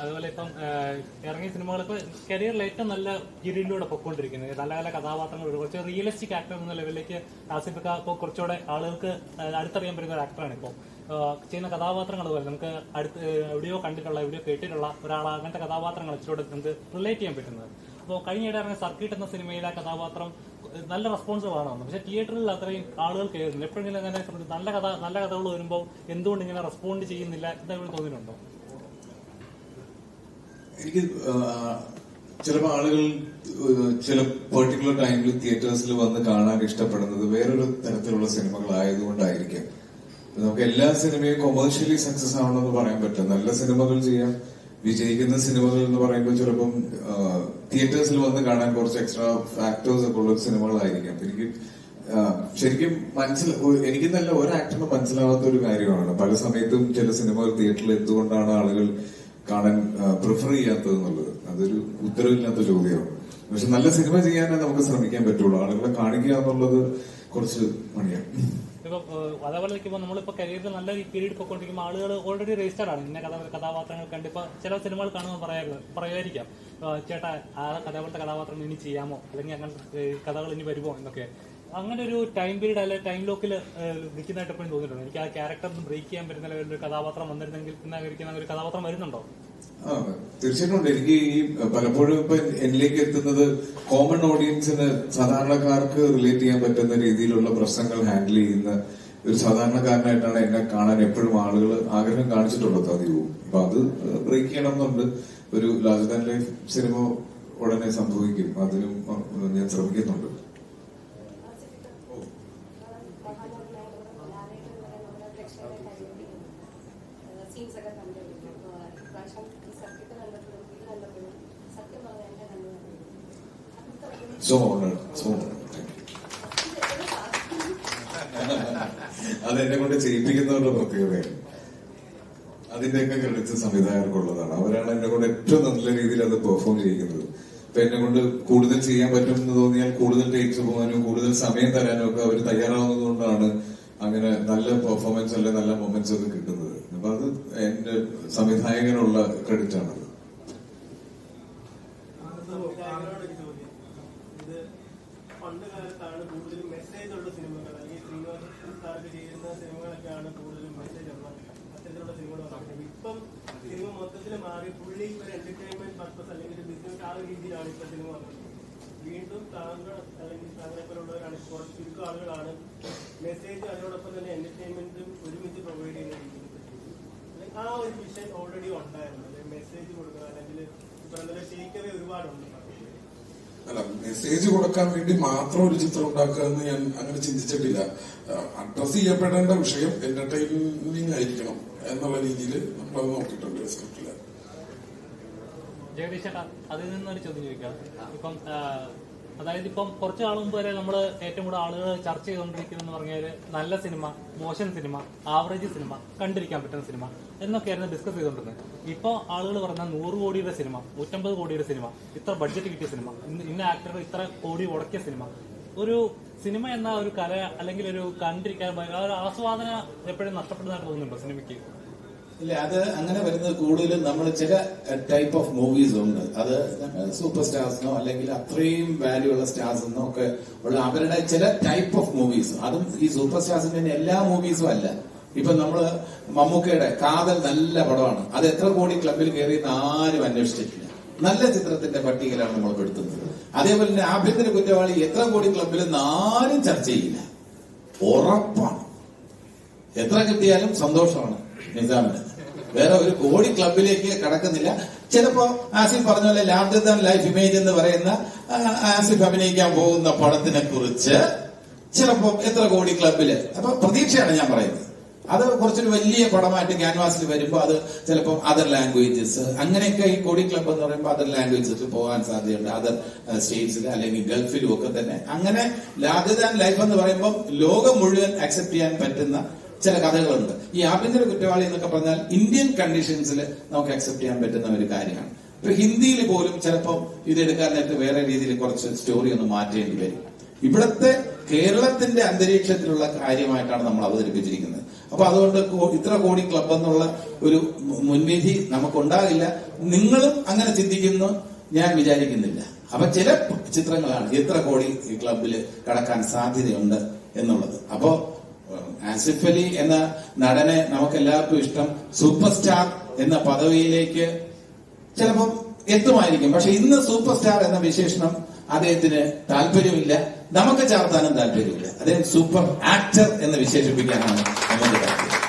അതുപോലെ ഇപ്പം ഇറങ്ങിയ സിനിമകൾ ഇപ്പൊ കരിയറിൽ ഏറ്റവും നല്ല ഗിരിയിലൂടെ പൊക്കോണ്ടിരിക്കുന്നത് നല്ല നല്ല കഥാപാത്രങ്ങൾ കുറച്ച് റിയലിസ്റ്റിക് ആക്ടർ എന്ന ലെവലിലേക്ക് ആസിഫിക്ക ഇപ്പോൾ കുറച്ചുകൂടെ ആളുകൾക്ക് അടുത്തറിയാൻ പറ്റുന്ന ഒരു ആക്ടറാണ് ഇപ്പോൾ ചെയ്യുന്ന കഥാപാത്രങ്ങൾ പോലെ നമുക്ക് അടുത്ത് എവിടെയോ കണ്ടിട്ടുള്ള എവിടെയോ കേട്ടിട്ടുള്ള ഒരാൾ അങ്ങനത്തെ കഥാപാത്രങ്ങൾ ഇച്ചിരി നമുക്ക് റിലേറ്റ് ചെയ്യാൻ പറ്റുന്നത്. അപ്പോൾ കഴിഞ്ഞിടെ ഇറങ്ങിയ സർക്കിട്ട് എന്ന സിനിമയിലെ കഥാപാത്രം നല്ല റെസ്പോൺസ് ആണ് പക്ഷെ തിയേറ്ററിൽ അത്രയും ആളുകൾ കയറുന്നില്ല എപ്പോഴെങ്കിലും അങ്ങനെ നല്ല കഥ നല്ല കഥകൾ വരുമ്പോൾ എന്തുകൊണ്ട് ഇങ്ങനെ റെസ്പോണ്ട് ചെയ്യുന്നില്ല എന്തെങ്കിലും തോന്നിയിട്ടുണ്ടോ? എനിക്ക് ചിലപ്പോൾ ആളുകൾ ചില പെർട്ടിക്കുലർ ടൈമിൽ തിയേറ്റേഴ്സിൽ വന്ന് കാണാൻ ഇഷ്ടപ്പെടുന്നത് വേറൊരു തരത്തിലുള്ള സിനിമകളായതുകൊണ്ടായിരിക്കാം നമുക്ക് എല്ലാ സിനിമയും കൊമേഴ്ഷ്യലി സക്സസ് ആവണമെന്ന് പറയാൻ പറ്റും. നല്ല സിനിമകൾ ചെയ്യാം. വിജയിക്കുന്ന സിനിമകൾ എന്ന് പറയുമ്പോൾ ചിലപ്പം തിയേറ്റേഴ്സിൽ വന്ന് കാണാൻ കുറച്ച് എക്സ്ട്രാ ഫാക്ടേഴ്സ് ഒക്കെ ഉള്ള സിനിമകളായിരിക്കാം എനിക്ക് ശരിക്കും മനസ്സിൽ എനിക്ക് നല്ല ഒരു ആക്ടറിന് മനസ്സിലാവാത്ത ഒരു കാര്യമാണ്. പല സമയത്തും ചില സിനിമകൾ തിയേറ്ററിൽ എന്തുകൊണ്ടാണ് ആളുകൾ കാണാൻ പ്രിഫർ ചെയ്യാത്തത് എന്നുള്ളത് അതൊരു ഉത്തരവില്ലാത്ത ചോദ്യമാണ്. പക്ഷെ നല്ല സിനിമ ചെയ്യാനേ നമുക്ക് ശ്രമിക്കാൻ പറ്റുള്ളൂ. ആളുകളെ കാണിക്കുക എന്നുള്ളത് കുറച്ച് പണിയാണ് അതേപോലെ നിൽക്കുമ്പോൾ നമ്മളിപ്പോ കരിയറിൽ നല്ല പീരീഡ് പൊക്കോണ്ടിരിക്കുമ്പോൾ ആളുകൾ ഓൾറെഡി രജിസ്റ്റർഡ് ആണ്. ഇന്ന കഥ കഥാപാത്രങ്ങൾ കണ്ടിപ്പോ ചില സിനിമകൾ കാണുമ്പോൾ പറയാ പറയുമായിരിക്കാം ചേട്ടാ ആ കഥാപാത്ര കഥാപാത്രം ഇനി ചെയ്യാമോ? അല്ലെങ്കിൽ അങ്ങനത്തെ കഥകൾ ഇനി വരുമോ എന്നൊക്കെ. അങ്ങനെ ഒരു ടൈം പീരീഡ് അല്ലെ ടൈം ലോക്കിൽ നിൽക്കുന്നതായിട്ട് എപ്പോഴും തോന്നിയിട്ടുണ്ട്? എനിക്ക് ആ ക്യാരക്ടർ ബ്രേക്ക് ചെയ്യാൻ പറ്റുന്ന ലെവലിൽ ഒരു കഥാപാത്രം വന്നിരുന്നെങ്കിൽ എന്നായിരിക്കുന്ന ഒരു കഥാപാത്രം വരുന്നുണ്ടോ? തീർച്ചയായിട്ടും എനിക്ക് ഈ പലപ്പോഴും ഇപ്പൊ എന്നിലേക്ക് എത്തുന്നത് കോമൺ ഓഡിയൻസിന് സാധാരണക്കാർക്ക് റിലേറ്റ് ചെയ്യാൻ പറ്റുന്ന രീതിയിലുള്ള പ്രശ്നങ്ങൾ ഹാൻഡിൽ ചെയ്യുന്ന ഒരു സാധാരണക്കാരനായിട്ടാണ് എന്നെ കാണാൻ എപ്പോഴും ആളുകൾ ആഗ്രഹം കാണിച്ചിട്ടുള്ളത് അധികവും അപ്പൊ അത് ബ്രേക്ക് ചെയ്യണം എന്നുണ്ട് ഒരു ലാജ്ദാൻ ലൈഫ് സിനിമ ഉടനെ സംഭവിക്കും. അതിനും ഞാൻ ശ്രമിക്കുന്നുണ്ട്. ഈ സത്യം പറഞ്ഞാൽ എന്റെ കണ്ണു കണ്ടിരുന്നു സോ ഓണർ സോ അത് എന്നെ കൊണ്ട് ചെയ്യിപ്പിക്കുന്നവരുടെ പ്രത്യേകതയാണ്. അതിന്റെയൊക്കെ ക്രെഡിറ്റ്സ് സംവിധായകർക്കുള്ളതാണ്. അവരാണ് എന്നെ കൊണ്ട് ഏറ്റവും നല്ല രീതിയിൽ അത് പെർഫോം ചെയ്യിക്കുന്നത്. എന്നെ കൊണ്ട് കൂടുതൽ ചെയ്യാൻ പറ്റും എന്ന് തോന്നിയാൽ കൂടുതൽ ടേക്സ് പോകാനും കൂടുതൽ സമയം തരാനും ഒക്കെ അവർ തയ്യാറാവുന്നതുകൊണ്ടാണ് അങ്ങനെ നല്ല പെർഫോമൻസ് അല്ലെ നല്ല മൊമെന്റ്സ് ഒക്കെ കിട്ടുന്നത്. അപ്പൊ അത് എന്റെ സംവിധായകനുള്ള ക്രെഡിറ്റ് ആണത്. പണ്ട് കൂടുതലും മെസ്സേജ് ഉള്ള ചെയ്യുന്ന സിനിമകളൊക്കെയാണ് മാറി പുള്ളി ഒരു എന്റർടൈൻമെന്റ് പർപ്പസ് അല്ലെങ്കിൽ ആ രീതിയിലാണ് ഇപ്പൊ സിനിമ വന്നത്. വീണ്ടും താങ്കൾ അല്ലെങ്കിൽ താങ്കളെ കുറച്ച് ചുരുക്കം ആളുകളാണ് മെസ്സേജ് അതിനോടൊപ്പം തന്നെ എന്റർടൈൻമെന്റും ഒരുമിച്ച് പ്രൊവൈഡ് ചെയ്യുന്ന രീതിയിൽ ആ ഒരു വിഷൻ ഓൾറെഡി ഉണ്ടായിരുന്നു. മെസ്സേജ് കൊടുക്കുക അല്ലെങ്കിൽ ടേക്കവേ ഒരുപാടുണ്ട്. അല്ല മെസ്സേജ് കൊടുക്കാൻ വേണ്ടി മാത്രം ഒരു ചിത്രം ഉണ്ടാക്കുക എന്ന് ഞാൻ അങ്ങനെ ചിന്തിച്ചിട്ടില്ല. അഡ്രസ് ചെയ്യപ്പെടേണ്ട വിഷയം എന്റർടൈനിങ് ആയിരിക്കണം എന്നുള്ള രീതിയിൽ നമ്മളത് നോക്കിയിട്ടുണ്ട് സ്ക്രിപ്റ്റിൽ ജഗദീഷ് അതിൽ നിന്നൊരു ചോദ്യം ചോദിക്കാം. ഇപ്പം അതായത് ഇപ്പം കുറച്ച് നാൾ മുമ്പ് വരെ നമ്മൾ ഏറ്റവും കൂടുതൽ ആളുകൾ ചർച്ച ചെയ്തുകൊണ്ടിരിക്കുന്നതെന്ന് പറഞ്ഞാൽ നല്ല സിനിമ മോശം സിനിമ ആവറേജ് സിനിമ കണ്ടിരിക്കാൻ പറ്റുന്ന സിനിമ എന്നൊക്കെയായിരുന്നു ഡിസ്കസ് ചെയ്തുകൊണ്ടിരുന്നത്. ഇപ്പോൾ ആളുകൾ പറഞ്ഞ നൂറ് കോടിയുടെ സിനിമ നൂറ്റമ്പത് കോടിയുടെ സിനിമ ഇത്ര ബഡ്ജറ്റ് കിട്ടിയ സിനിമ ഇന്ന് ആക്ടർ ഇത്ര കോടി ഉടക്കിയ സിനിമ ഒരു സിനിമ എന്ന ഒരു കല അല്ലെങ്കിൽ ഒരു കണ്ടിരിക്കാൻ ആസ്വാദന എപ്പോഴും നഷ്ടപ്പെടുന്നതായിട്ട് തോന്നുന്നുണ്ടോ സിനിമയ്ക്ക്? ഇല്ല അത് അങ്ങനെ വരുന്നത് കൂടുതലും നമ്മൾ ചില ടൈപ്പ് ഓഫ് മൂവീസ് ഉണ്ട്. അത് സൂപ്പർ സ്റ്റാർസിനോ അല്ലെങ്കിൽ അത്രയും വാല്യൂ ഉള്ള സ്റ്റാർസിനോ ഒക്കെ ഉള്ള അവരുടെ ചില ടൈപ്പ് ഓഫ് മൂവീസ് അതും ഈ സൂപ്പർ സ്റ്റാർസിന്റെ എല്ലാ മൂവീസും അല്ല. ഇപ്പൊ നമ്മൾ മമ്മൂക്കയുടെ കാതൽ നല്ല പടമാണ്. അത് എത്ര കോടി ക്ലബിൽ കയറിയെന്ന് ആരും അന്വേഷിച്ചിട്ടില്ല. നല്ല ചിത്രത്തിന്റെ പട്ടികയിലാണ് നമ്മൾ പെടുത്തുന്നത് അതേപോലെ തന്നെ ആഭ്യന്തര കുറ്റവാളി എത്ര കോടി ക്ലബിൽ ആരും ചർച്ച ചെയ്യില്ല. ഉറപ്പാണ്. എത്ര കിട്ടിയാലും സന്തോഷമാണ് നിസാമിന്. വേറെ ഒരു കോടി ക്ലബിലേക്ക് കടക്കുന്നില്ല. ചിലപ്പോ ആസിഫ് പറഞ്ഞ പോലെ ലാർജർ ദാൻ ലൈഫ് ഇമേജ് എന്ന് പറയുന്ന ആസിഫ് അഭിനയിക്കാൻ പോകുന്ന പടത്തിനെ കുറിച്ച് ചിലപ്പോ എത്ര കോടി ക്ലബിൽ. അപ്പൊ പ്രതീക്ഷയാണ് ഞാൻ പറയുന്നത്. അത് കുറച്ചൊരു വലിയ പടമായിട്ട് ക്യാൻവാസിൽ വരുമ്പോൾ അത് ചിലപ്പോൾ അതർ ലാംഗ്വേജസ് അങ്ങനെയൊക്കെ ഈ കോടി ക്ലബ് എന്ന് പറയുമ്പോൾ അതർ ലാംഗ്വേജസിൽ പോകാൻ സാധ്യതയുണ്ട്. അതർ സ്റ്റേറ്റ്സിൽ അല്ലെങ്കിൽ ഗൾഫിലും ഒക്കെ തന്നെ. അങ്ങനെ ലാർജർ ദാൻ ലൈഫ് എന്ന് പറയുമ്പോൾ ലോകം മുഴുവൻ അക്സെപ്റ്റ് ചെയ്യാൻ പറ്റുന്ന ചില കഥകളുണ്ട്. ഈ ആഭ്യന്തര കുറ്റവാളി എന്നൊക്കെ പറഞ്ഞാൽ ഇന്ത്യൻ കണ്ടീഷൻസിൽ നമുക്ക് അക്സെപ്റ്റ് ചെയ്യാൻ പറ്റുന്ന ഒരു കാര്യമാണ്. ഇപ്പൊ ഹിന്ദിയിൽ പോലും ചിലപ്പോൾ ഇത് എടുക്കാനായിട്ട് വേറെ രീതിയിൽ കുറച്ച് സ്റ്റോറി ഒന്ന് മാറ്റേണ്ടി വരും. ഇവിടത്തെ കേരളത്തിന്റെ അന്തരീക്ഷത്തിലുള്ള കാര്യമായിട്ടാണ് നമ്മൾ അവതരിപ്പിച്ചിരിക്കുന്നത്. അപ്പൊ അതുകൊണ്ട് ഇത്ര കോടി ക്ലബ് എന്നുള്ള ഒരു മുൻവിധി നമുക്കുണ്ടാകില്ല. നിങ്ങളും അങ്ങനെ ചിന്തിക്കുന്നു. ഞാൻ വിചാരിക്കുന്നില്ല. അപ്പൊ ചില ചിത്രങ്ങളാണ് ഇത്ര കോടി ക്ലബിൽ കടക്കാൻ സാധ്യതയുണ്ട് എന്നുള്ളത്. അപ്പോ ആസിഫ് അലി എന്ന നടനെ നമുക്ക് എല്ലാവർക്കും ഇഷ്ടം. സൂപ്പർ സ്റ്റാർ എന്ന പദവിയിലേക്ക് ചിലപ്പം എത്തുമായിരിക്കും. പക്ഷെ ഇന്ന് സൂപ്പർ സ്റ്റാർ എന്ന വിശേഷണം അദ്ദേഹത്തിന് താല്പര്യമില്ല നമുക്ക് ചാർത്താനും താല്പര്യമില്ല അദ്ദേഹം സൂപ്പർ ആക്ടർ എന്ന് വിശേഷിപ്പിക്കാനാണ് നമുക്ക് താല്പര്യം.